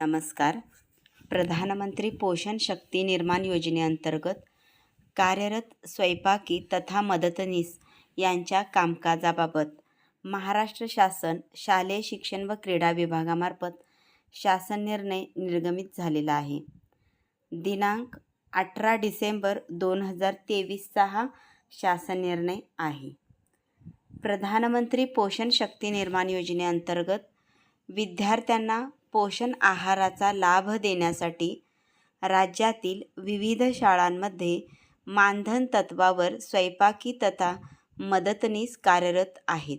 नमस्कार. प्रधानमंत्री पोषण शक्ती निर्माण योजनेअंतर्गत कार्यरत स्वयंपाकी तथा मदतनीस यांच्या कामकाजाबाबत महाराष्ट्र शासन शालेय शिक्षण व क्रीडा विभागामार्फत शासन निर्णय निर्गमित झालेला आहे. दिनांक अठरा डिसेंबर दोन हजार तेवीसचा हा शासन निर्णय आहे. प्रधानमंत्री पोषण शक्ती निर्माण योजनेअंतर्गत विद्यार्थ्यांना पोषण आहाराचा लाभ देण्यासाठी राज्यातील विविध शाळांमध्ये मानधन तत्त्वावर स्वयंपाकी तथा मदतनीस कार्यरत आहेत.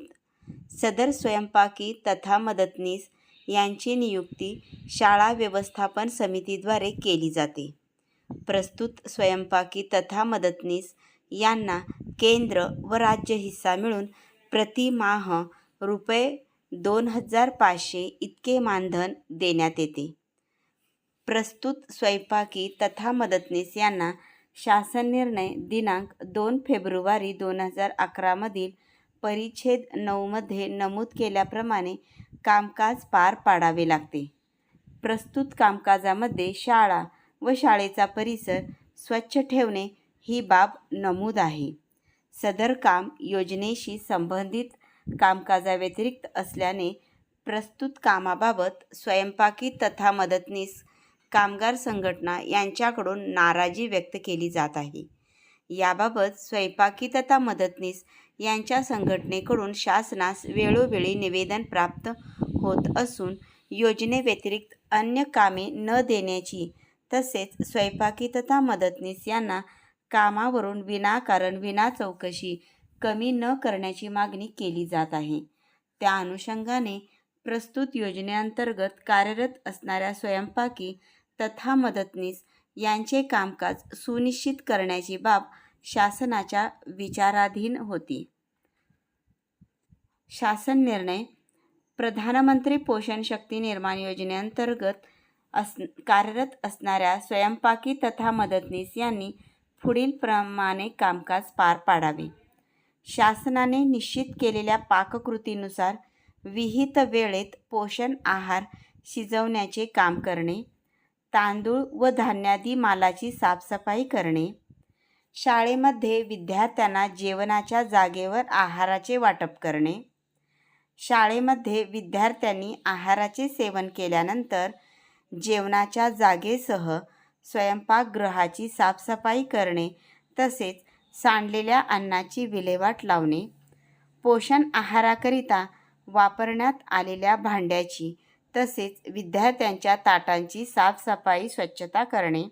सदर स्वयंपाकी तथा मदतनीस यांची नियुक्ती शाळा व्यवस्थापन समितीद्वारे केली जाते. प्रस्तुत स्वयंपाकी तथा मदतनीस यांना केंद्र व राज्य हिस्सा मिळून प्रतिमाह रुपये दोन हजार पाचशे इतके मानधन देण्यात येते. प्रस्तुत स्वयंपाकी तथा मदतनीस यांना शासन निर्णय दिनांक दोन फेब्रुवारी दोन हजार अकरामधील परिच्छेद नऊमध्ये नमूद केल्याप्रमाणे कामकाज पार पाडावे लागते. प्रस्तुत कामकाजामध्ये शाळा व शाळेचा परिसर स्वच्छ ठेवणे ही बाब नमूद आहे. सदर काम योजनेशी संबंधित कामकाजाव्यतिरिक्त असल्याने प्रस्तुत कामाबाबत स्वयंपाकी तथा मदतनीस कामगार संघटना यांच्याकडून नाराजी व्यक्त केली जात आहे. याबाबत स्वयंपाकी तथा मदतनीस यांच्या संघटनेकडून शासनास वेळोवेळी निवेदन प्राप्त होत असून योजनेव्यतिरिक्त अन्य कामे न देण्याची तसेच स्वयंपाकी तथा मदतनीस यांना कामावरून विनाकारण विना चौकशी कमी न करण्याची मागणी केली जात आहे. त्या अनुषंगाने प्रस्तुत योजनेअंतर्गत कार्यरत असणाऱ्या स्वयंपाकी तथा मदतनीस यांचे कामकाज सुनिश्चित करण्याची बाब शासनाच्या विचाराधीन होती. शासन निर्णय प्रधानमंत्री पोषण शक्ती निर्माण योजनेअंतर्गत अस कार्यरत असणाऱ्या स्वयंपाकी तथा मदतनीस यांनी पुढील प्रमाणे कामकाज पार पाडावे. शासनाने निश्चित केलेल्या पाककृतीनुसार विहित वेळेत पोषण आहार शिजवण्याचे काम करणे तांदूळ व धान्यादी मालाची साफसफाई करणे शाळेमध्ये विद्यार्थ्यांना जेवणाच्या जागेवर आहाराचे वाटप करणे शाळेमध्ये विद्यार्थ्यांनी आहाराचे सेवन केल्यानंतर जेवणाच्या जागेसह स्वयंपाकगृहाची साफसफाई करणे तसेच सांडलेल्या अन्नाची विल्हेवाट लावणे. पोषण आहाराकरिता वापरण्यात आलेल्या भांड्याची तसेच विद्यार्थ्यांच्या ताटांची साफसफाई स्वच्छता करणे.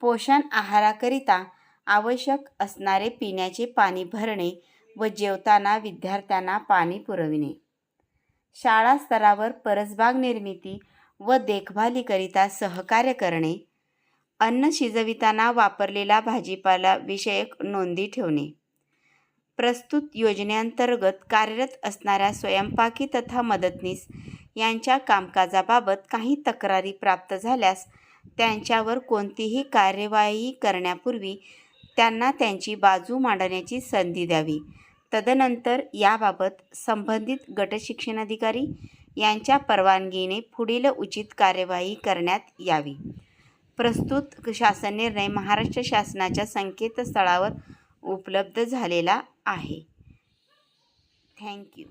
पोषण आहाराकरिता आवश्यक असणारे पिण्याचे पाणी भरणे व जेवताना विद्यार्थ्यांना पाणी पुरविणे. शाळा स्तरावर परसबाग निर्मिती व देखभालीकरिता सहकार्य करणे. अन्न शिजविताना वापरलेला भाजीपाला विषयक नोंदी ठेवणे. प्रस्तुत योजनेअंतर्गत कार्यरत असणाऱ्या स्वयंपाकी तथा मदतनीस यांच्या कामकाजाबाबत काही तक्रारी प्राप्त झाल्यास त्यांच्यावर कोणतीही कार्यवाही करण्यापूर्वी त्यांना त्यांची बाजू मांडण्याची संधी द्यावी. तदनंतर याबाबत संबंधित गटशिक्षणाधिकारी यांच्या परवानगीने पुढील उचित कार्यवाही करण्यात यावी. प्रस्तुत शासन निर्णय महाराष्ट्र शासनाच्या संकेतस्थळावर उपलब्ध झालेला आहे. थँक्यू